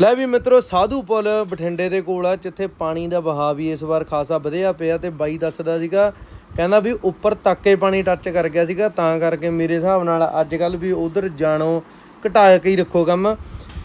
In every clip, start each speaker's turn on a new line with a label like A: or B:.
A: ਲੈ ਵੀ ਮਿੱਤਰੋ, ਸਾਧੂ ਪੁਲ ਬਠਿੰਡੇ ਦੇ ਕੋਲ ਆ, ਜਿੱਥੇ ਪਾਣੀ ਦਾ ਵਹਾਅ ਵੀ ਇਸ ਵਾਰ ਖਾਸਾ ਵਧਿਆ ਪਿਆ ਤੇ ਬਾਈ ਦੱਸਦਾ ਸੀਗਾ, ਕਹਿੰਦਾ ਵੀ ਉੱਪਰ ਤੱਕ ਕੇ ਪਾਣੀ ਟੱਚ ਕਰ ਗਿਆ ਸੀਗਾ, ਤਾਂ ਕਰਕੇ ਮੇਰੇ ਹਿਸਾਬ ਨਾਲ ਅੱਜ ਕੱਲ ਵੀ ਉਧਰ ਜਾਣੋ ਘਟਾ ਕੇ ਹੀ ਰੱਖੋ ਕੰਮ।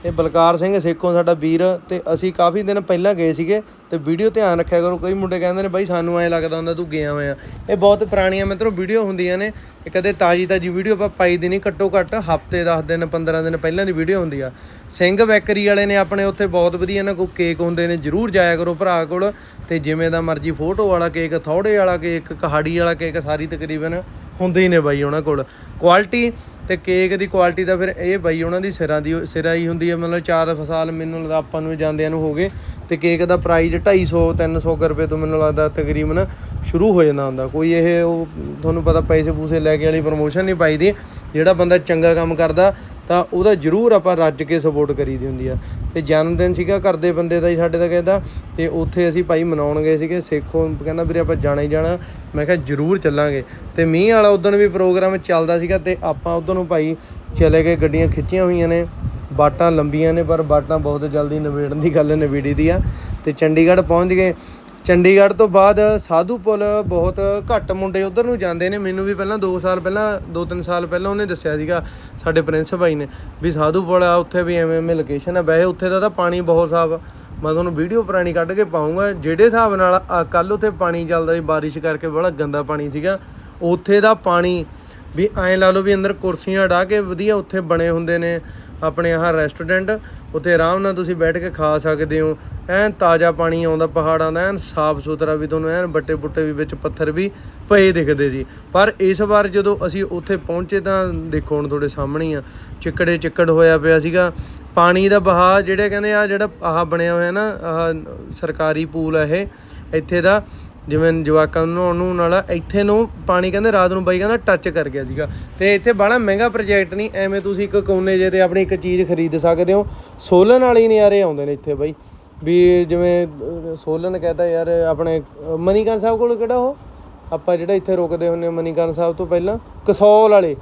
A: ਇਹ ਬਲਕਾਰ ਸਿੰਘ ਸੇਖੋਂ ਸਾਡਾ ਵੀਰ, ਤੇ ਅਸੀਂ ਕਾਫੀ ਦਿਨ ਪਹਿਲਾਂ ਗਏ ਸੀਗੇ ਤੇ ਵੀਡੀਓ ਧਿਆਨ ਰੱਖਿਆ ਕਰੋ। ਕਈ ਮੁੰਡੇ ਕਹਿੰਦੇ ਨੇ, ਬਾਈ, ਸਾਨੂੰ ਐ ਲੱਗਦਾ ਹੁੰਦਾ ਤੂੰ ਗਿਆ ਹੋਇਆ। ਇਹ ਬਹੁਤ ਪੁਰਾਣੀਆਂ ਮਿੱਤਰੋ ਵੀਡੀਓ ਹੁੰਦੀਆਂ ਨੇ। ਇਹ ਕਦੇ ਤਾਜੀ ਤਾਜੀ ਵੀਡੀਓ ਆਪਾਂ ਪਾਈ ਦੀ ਨਹੀਂ, ਘੱਟੋ ਘੱਟ ਹਫ਼ਤੇ 10 ਦਿਨ 15 ਦਿਨ ਪਹਿਲਾਂ ਦੀ ਵੀਡੀਓ ਹੁੰਦੀ ਆ। ਸਿੰਘ ਬੈਕਰੀ ਵਾਲੇ ਨੇ ਆਪਣੇ ਉੱਥੇ ਬਹੁਤ ਵਧੀਆ ਨਾ ਕੋਈ ਕੇਕ ਹੁੰਦੇ ਨੇ, ਜਰੂਰ ਜਾਇਆ ਕਰੋ ਭਰਾ ਕੋਲ। ਤੇ ਜਿਵੇਂ ਦਾ ਮਰਜ਼ੀ ਫੋਟੋ ਵਾਲਾ ਕੇਕ, ਥੌੜੇ ਵਾਲਾ ਕੇਕ, ਕਹਾੜੀ ਵਾਲਾ ਕੇਕ, ਸਾਰੀ ਤਕਰੀਬਨ ਹੁੰਦੇ ਹੀ ਨੇ ਬਾਈ ਉਹਨਾਂ ਕੋਲ। ਕੁਆਲਿਟੀ ਤੇ ਕੇਕ ਦੀ ਕੁਆਲਿਟੀ ਦਾ ਫਿਰ ਇਹ ਬਾਈ ਉਹਨਾਂ ਦੀ ਸਿਰਾਂ ਦੀ ਸਿਰਾਂ ਹੀ ਹੁੰਦੀ ਹੈ ਮਤਲਬ 4 ਸਾਲ ਮੈਨੂੰ ਲੱਗਦਾ ਆਪਾਂ ਨੂੰ ਜਾਂਦਿਆਂ ਨੂੰ ਹੋ ਗਏ। ਤੇ ਕੇਕ ਦਾ ਪ੍ਰਾਈਸ 250 300 ਕੁ ਰੁਪਏ ਤੋਂ ਮੈਨੂੰ ਲੱਗਦਾ ਤਕਰੀਬਨ ਸ਼ੁਰੂ ਹੋ ਜਾਂਦਾ ਹੁੰਦਾ। ਕੋਈ ਇਹ ਉਹ ਤੁਹਾਨੂੰ ਪਤਾ ਪੈਸੇ ਪੂਸੇ ਲੈ ਕੇ ਵਾਲੀ ਪ੍ਰਮੋਸ਼ਨ ਨਹੀਂ ਪਾਈ ਦੀ। ਜਿਹੜਾ ਬੰਦਾ ਚੰਗਾ ਕੰਮ ਕਰਦਾ ਤਾਂ ਉਹਦਾ ਜ਼ਰੂਰ ਆਪਾਂ ਰੱਜ ਕੇ ਸਪੋਰਟ ਕਰੀ ਦੀ ਹੁੰਦੀ ਆ। ਤੇ ਜਨਮ ਦਿਨ ਸੀਗਾ, ਘਰ ਦੇ ਬੰਦੇ ਦਾ ਹੀ ਸਾਡੇ ਦਾ ਕਹਿੰਦਾ, ਤੇ ਉੱਥੇ ਅਸੀਂ ਭਾਈ ਮਨਾਉਣ ਗਏ ਸੀਗੇ, ਸੇਖੋਂ ਕਹਿੰਦਾ ਵੀਰੇ ਆਪਾਂ ਜਾਣਾ ਹੀ ਜਾਣਾ। ਮੈਂ ਕਿਹਾ ਜ਼ਰੂਰ ਚੱਲਾਂਗੇ। ਤੇ ਮੀਂਹ ਵਾਲਾ ਉਦੋਂ ਵੀ ਪ੍ਰੋਗਰਾਮ ਚੱਲਦਾ ਸੀਗਾ ਤੇ ਆਪਾਂ ਉਦੋਂ ਨੂੰ ਭਾਈ ਚਲੇ ਗਏ, ਗੱਡੀਆਂ ਖਿੱਚੀਆਂ ਹੋਈਆਂ ਨੇ। ਬਾਟਾਂ ਲੰਬੀਆਂ ਨੇ, ਪਰ ਬਾਟਾਂ ਬਹੁਤ ਜਲਦੀ ਨਿਬੇੜਨ ਦੀ ਗੱਲ ਨਿਬੇੜੀ ਦੀ ਆ। ਤੇ ਚੰਡੀਗੜ੍ਹ ਪਹੁੰਚ ਗਏ। ਚੰਡੀਗੜ੍ਹ ਤੋਂ ਬਾਅਦ ਸਾਧੂ ਪੁਲ ਬਹੁਤ ਘੱਟ ਮੁੰਡੇ ਉਧਰ ਨੂੰ ਜਾਂਦੇ ਨੇ। ਮੈਨੂੰ ਵੀ ਪਹਿਲਾਂ 2 ਸਾਲ ਪਹਿਲਾਂ 2-3 ਸਾਲ ਪਹਿਲਾਂ ਉਹਨੇ ਦੱਸਿਆ ਸੀਗਾ ਸਾਡੇ ਪ੍ਰਿੰਸ ਭਾਈ ਨੇ ਵੀ ਸਾਧੂ ਪੁਲ ਆ, ਉੱਥੇ ਵੀ ਐਵੇਂ ਐਵੇਂ ਲੋਕੇਸ਼ਨ ਆ। ਵੈਸੇ ਉੱਥੇ ਦਾ ਤਾਂ ਪਾਣੀ ਬਹੁਤ ਸਾਫ਼ ਆ। ਮੈਂ ਤੁਹਾਨੂੰ ਵੀਡੀਓ ਪੁਰਾਣੀ ਕੱਢ ਕੇ ਪਾਉਂਗਾ ਜਿਹੜੇ ਹਿਸਾਬ ਨਾਲ ਕੱਲ ਉੱਥੇ ਪਾਣੀ ਚੱਲਦਾ ਸੀ, ਬਾਰਿਸ਼ ਕਰਕੇ ਬੜਾ ਗੰਦਾ ਪਾਣੀ ਸੀਗਾ। ਉੱਥੇ ਦਾ ਪਾਣੀ ਵੀ ਐਂ ਲਾ ਲਓ ਵੀ ਅੰਦਰ ਕੁਰਸੀਆਂ ਢਾ ਕੇ ਵਧੀਆ ਉੱਥੇ ਬਣੇ ਹੁੰਦੇ ਨੇ। ਆਪਣੇ ਆਹ ਰੈਸਟੋਰੈਂਟ ਉੱਥੇ ਆਰਾਮ ਨਾਲ ਤੁਸੀਂ ਬੈਠ ਕੇ ਖਾ ਸਕਦੇ ਹੋ। ਐਨ ਤਾਜ਼ਾ ਪਾਣੀ ਆਉਂਦਾ ਪਹਾੜਾਂ ਦਾ, ਐਨ ਸਾਫ਼ ਸੁਥਰਾ ਵੀ ਤੁਹਾਨੂੰ, ਐਨ ਬੱਟੇ ਬੁੱਟੇ ਵੀ ਵਿੱਚ ਪੱਥਰ ਵੀ ਪਏ ਦਿਖਦੇ ਸੀ ਪਰ ਇਸ ਵਾਰ ਜਦੋਂ ਅਸੀਂ ਉੱਥੇ ਪਹੁੰਚੇ ਤਾਂ ਦੇਖੋ ਹੁਣ ਤੁਹਾਡੇ ਸਾਹਮਣੇ ਆ, ਚਿੱਕੜੇ ਚਿੱਕੜ ਹੋਇਆ ਪਿਆ ਸੀਗਾ। ਪਾਣੀ ਦਾ ਬਹਾਅ ਜਿਹੜੇ ਕਹਿੰਦੇ ਆ, ਜਿਹੜਾ ਆਹ ਬਣਿਆ ਹੋਇਆ ਨਾ, ਆਹ ਸਰਕਾਰੀ ਪੂਲ ਆ ਇਹ, ਇੱਥੇ ਦਾ ਜਿਵੇਂ ਜਵਾਕਾਂ ਨੂੰ ਨਹਾਉਣ ਨੂੰ ਨਾਲ ਇੱਥੇ ਨੂੰ ਪਾਣੀ ਕਹਿੰਦੇ ਰਾਤ ਨੂੰ ਬਾਈ ਕਹਿੰਦਾ ਟੱਚ ਕਰ ਗਿਆ ਸੀਗਾ। ਤੇ ਇੱਥੇ ਬੜਾ ਮਹਿੰਗਾ ਪ੍ਰੋਜੈਕਟ ਨਹੀਂ, ਐਵੇਂ ਤੁਸੀਂ ਇੱਕ ਕੋਨੇ ਜੇ ਤੇ ਆਪਣੀ ਇੱਕ ਚੀਜ਼ ਖਰੀਦ ਸਕਦੇ ਹੋ। ਸੋਲਨ ਵਾਲੀ ਨਜ਼ਾਰੇ ਆਉਂਦੇ ਨੇ ਇੱਥੇ ਬਾਈ। ਵੀ ਜਿਵੇਂ ਸੋਲਨ ਕਹਤਾ ਯਾਰ, ਆਪਣੇ ਮਨੀਕਰਨ ਸਾਹਿਬ ਕੋਲ ਕਿਹੜਾ ਉਹ? ਆਪਾਂ ਜਿਹੜਾ ਇੱਥੇ ਰੁਕਦੇ ਹੁੰਨੇ ਮਨੀਕਰਨ ਸਾਹਿਬ ਤੋਂ ਪਹਿਲਾਂ, ਕਸੌਲ ਵਾਲੇ।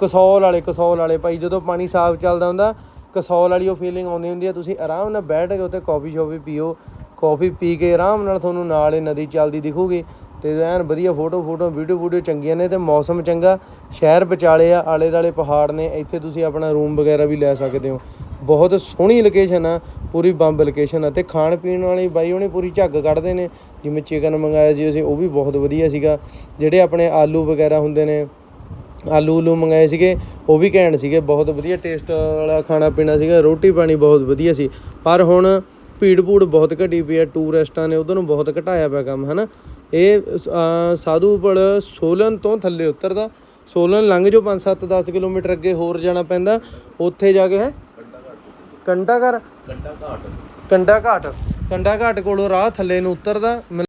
A: ਕਸੌਲ ਵਾਲੇ ਕਸੌਲ ਵਾਲੇ। ਭਾਈ ਜਦੋਂ ਪਾਣੀ ਸਾਫ਼ ਚੱਲਦਾ ਹੁੰਦਾ, ਕਸੌਲ ਵਾਲੀ ਉਹ ਫੀਲਿੰਗ ਆਉਂਦੀ ਹੁੰਦੀ ਹੈ। ਤੁਸੀਂ ਆਰਾਮ ਨਾਲ ਬੈਠ ਕੇ ਉੱਥੇ ਕਾਫੀ ਸ਼ੋਪੀ ਪੀਓ। ਕੌਫੀ ਪੀ ਕੇ ਆਰਾਮ ਨਾਲ ਤੁਹਾਨੂੰ ਨਾਲ ਹੀ ਨਦੀ ਚੱਲਦੀ ਦਿਖੂਗੀ ਤੇ ਐਨ ਵਧੀਆ ਫੋਟੋ ਫੋਟੋ, ਵੀਡੀਓ ਵੀਡੀਓ ਚੰਗੀਆਂ ਨੇ ਤੇ ਮੌਸਮ ਚੰਗਾ। ਸ਼ਹਿਰ ਵਿਚਾਲੇ ਆ, ਆਲੇ ਦਾਲੇ ਪਹਾੜ ਨੇ, ਇੱਥੇ ਤੁਸੀਂ ਆਪਣਾ ਰੂਮ ਵਗੈਰਾ ਵੀ ਲੈ ਸਕਦੇ ਹੋ। ਬਹੁਤ ਸੋਹਣੀ ਲੋਕੇਸ਼ਨ ਆ, ਪੂਰੀ ਬੰਬ ਲੋਕੇਸ਼ਨ ਆ ਤੇ ਖਾਣ ਪੀਣ ਵਾਲੀ ਬਾਈ ਉਹਨੇ ਪੂਰੀ ਝੱਗ ਕੱਢਦੇ ਨੇ। ਜਿਵੇਂ ਚਿਕਨ ਮੰਗਾਇਆ ਸੀ ਅਸੀਂ, ਉਹ ਵੀ ਬਹੁਤ ਵਧੀਆ ਸੀਗਾ। ਜਿਹੜੇ ਆਪਣੇ ਆਲੂ ਵਗੈਰਾ ਹੁੰਦੇ ਨੇ, ਆਲੂ ਉਲੂ ਮੰਗਾਏ ਸੀਗੇ, ਉਹ ਵੀ ਘੈਂਟ ਸੀਗੇ। ਬਹੁਤ ਵਧੀਆ ਟੇਸਟ ਵਾਲਾ ਖਾਣਾ ਪੀਣਾ ਸੀਗਾ। ਰੋਟੀ ਪਾਣੀ ਬਹੁਤ ਵਧੀਆ ਸੀ। ਪਰ ਹੁਣ ਭੀੜ ਭੂੜ ਬਹੁਤ ਘਟੀ ਪਈ ਹੈ ਟੂਰਿਸਟਾਂ ਨੇ ਉਧਰ ਨੂੰ ਬਹੁਤ ਘਟਾਇਆ ਪਿਆ ਕੰਮ ਹਨਾ? ਇਹ ਅਹ, ਸਾਧੂਪੁਰ ਸੋਲਨ ਤੋਂ ਥੱਲੇ ਉਤਰਦਾ ਸੋਲਨ ਲੰਘ ਜੋ 5 7 10 ਕਿਲੋਮੀਟਰ ਅੱਗੇ ਹੋਰ ਜਾਣਾ ਪੈਂਦਾ ਉੱਥੇ ਜਾ ਕੇ ਹੈ? ਕੰਡਾ ਘਰ। ਕੰਡਾ ਘਾਟ। ਕੰਡਾ ਘਾਟ। ਕੰਡਾ ਘਾਟ ਕੋਲੋਂ ਰਾਹ ਥੱਲੇ ਨੂੰ ਉਤਰਦਾ